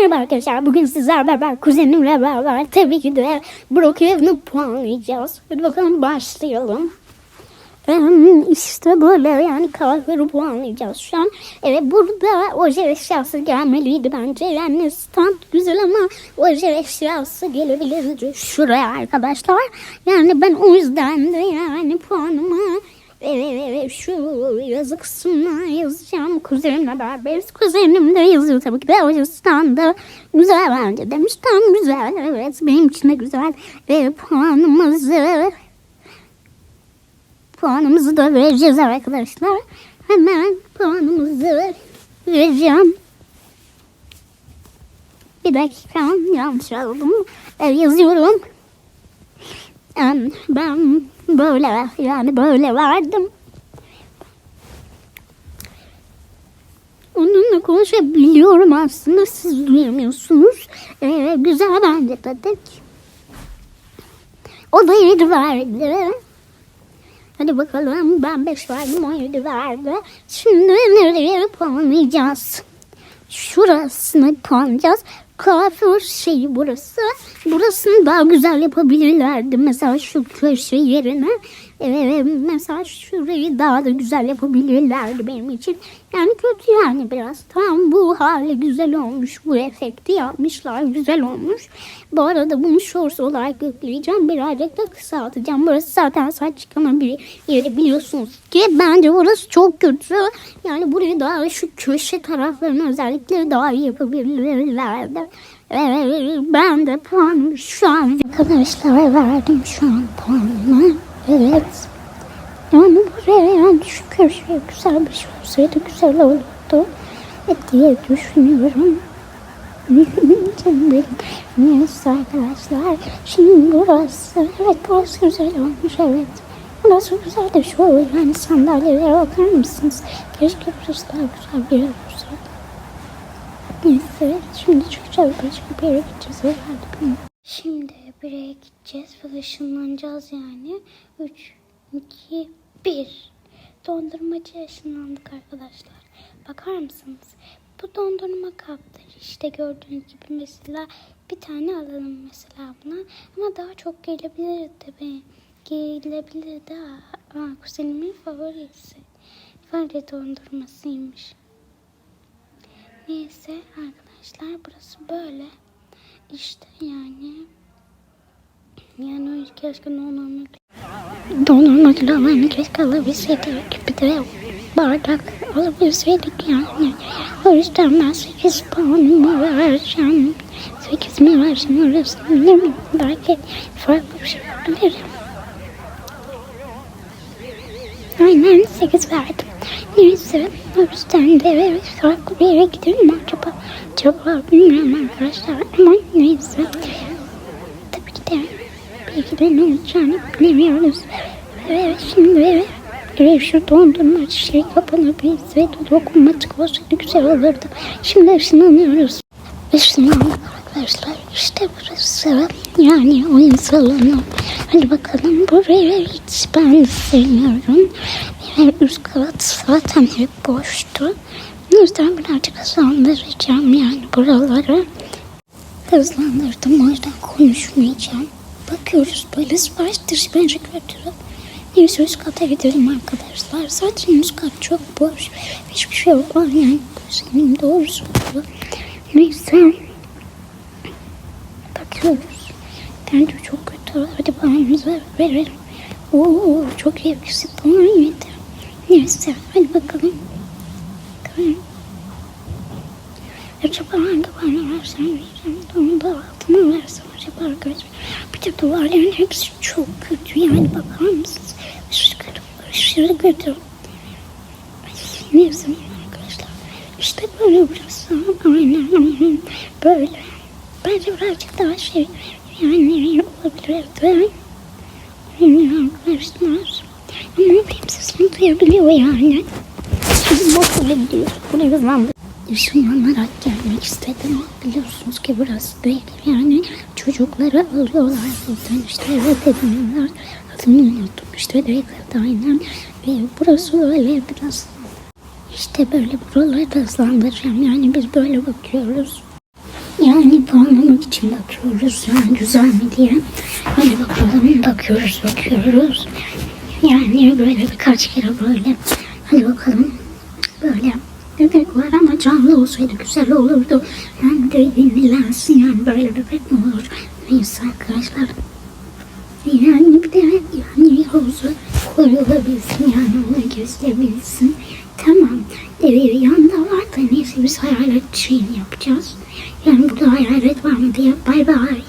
Merhaba arkadaşlar. Bugün sizlerle beraber kuzenimle beraber tabii ki de Brookhaven'ı puanlayacağız. Hadi bakalım başlayalım. İşte böyle yani kahveleri puanlayacağız şu an. Evet burada oje eşyası gelmeliydi bence. Yani stand güzel ama oje eşyası gelebilirdi şuraya arkadaşlar. Yani ben o yüzden de yani puanımı şu yazı kısmına yazacağım. Kuzenimle beraberiz. Kuzenim de yazıyor tabii ki de. O de güzel bence demiş. Tam güzel. Evet benim için de güzel. Ve puanımızı puanımızı da vereceğiz arkadaşlar. Hemen puanımızı vereceğim. Bir dakika yanlış aldım. Evet, yazıyorum. Ben böyle yani böyle verdim. Onunla konuşabiliyorum aslında siz duyamıyorsunuz. Ee, güzel bence dedik. O da 7 verdi. Hadi bakalım ben 5 verdim o 7 verdi. Şimdi nereye puanlayacağız? Şurasını puanlayacağız. Kuaför şeyi burası. Burasını daha güzel yapabilirlerdi. Mesela şu köşe yerine. Mesela şurayı daha da güzel yapabilirlerdi benim için. Yani kötü yani biraz. Tamam bu hali güzel olmuş. Bu efekti yapmışlar. Güzel olmuş. Bu arada bunu shorts olarak yükleyeceğim. Birazcık da kısaltacağım. Burası zaten saç yıkama bir yeri biliyorsunuz ki. Bence burası çok kötü. Yani burayı daha şu köşe taraflarını özellikle daha iyi yapabilirlerdi. Ben de puanımı şu an arkadaşlara verdim şu an puanımı. Evet. Yani buraya yani şu köşeye güzel bir şey olsaydı güzel olurdu e, diye düşünüyorum. Canım benim. Neyse arkadaşlar. Şimdi burası. Evet burası güzel olmuş evet. Burası güzel de şu yani sandalyelere bakar mısınız? Keşke burası daha güzel bir yer olsaydı. Neyse şimdi çıkacağız başka bir yere gideceğiz herhalde bilmiyorum. Şimdi yere gideceğiz ve ışınlanacağız yani. 3, 2, 1. Dondurmacı ışınlandık arkadaşlar. Bakar mısınız? Bu dondurma kaptır. İşte gördüğünüz gibi mesela bir tane alalım mesela buna. Ama daha çok gelebilir tabii. Gelebilir daha. Aa, kuzenimin favorisi. Favori dondurmasıymış. Neyse arkadaşlar burası böyle. İşte yani. Yani keşke normal Dondurma kilolarını keşke alabilseydik. Bir de bardak alabilseydik yani. O yüzden ben 8 puanımı vereceğim. 8 mi vereceğim orasını bilmiyorum. Belki farklı bir şey yapabilirim. Aynen 8 verdim. Neyse o yüzden de farklı bir yere gidelim acaba? Acaba bilmiyorum arkadaşlar ama neyse. Tabii ki de belki de ne olacağını bilemiyoruz. Evet şimdi evet, şu dondurma şey kapanabilse dokunmatik olsaydı güzel olurdu. Şimdi ışınlanıyoruz. Işınlandık arkadaşlar. İşte burası. Yani oyun salonu. Hadi bakalım buraya hiç ben sevmiyorum. Yani üst kat zaten hep boştu. O yüzden birazcık hızlandıracağım yani buraları. Hızlandırdım o yüzden konuşmayacağım. Bakıyoruz böyle sipariştir bence götürüp. Neyse üst kata gidelim arkadaşlar. Zaten üst kat çok boş. Hiçbir şey yok. Yani senin doğrusu bu. Neyse. Bakıyoruz. Bence çok kötü. Hadi paramızı verelim. Oo çok iyi bir spor yedi. Neyse hadi bakalım. Bakalım. Acaba hangi bana versem diyeceğim. Onu da altına versem acaba arkadaşlar. Bir de duvarların hepsi çok kötü. Yani bakar mısınız? Aşırı, aşırı kötü. Neyse. İşte böyle burası. Aynen böyle. Bence birazcık daha şey yani olabilirdi. Arkadaşlar. Benim sesimi duyabiliyor yani. Biz boşuna gidiyoruz. Buraya hızlandık. Işınlanarak gelmek istedim. Biliyorsunuz ki burası değil. Yani çocukları alıyorlar buradan işte eve ediniyorlar. Adını unuttum işte Baker'da aynen. Ve burası öyle biraz işte böyle buraları da hızlandıracağım. Yani biz böyle bakıyoruz. Yani puanlamak için bakıyoruz. Yani güzel mi diye. Hadi bakalım. Bakıyoruz bakıyoruz. Yani böyle birkaç kere böyle. Hadi bakalım. Böyle bebek var ama canlı olsaydı güzel olurdu. Yani de yenilensin yani böyle bebek mi olur? Neyse arkadaşlar. Yani bir de yani havuza koyulabilsin yani onu gezebilsin. Tamam. Devir yanında var da neyse biz hayalet şeyini yapacağız. Yani burada hayalet var mı diye bay bay.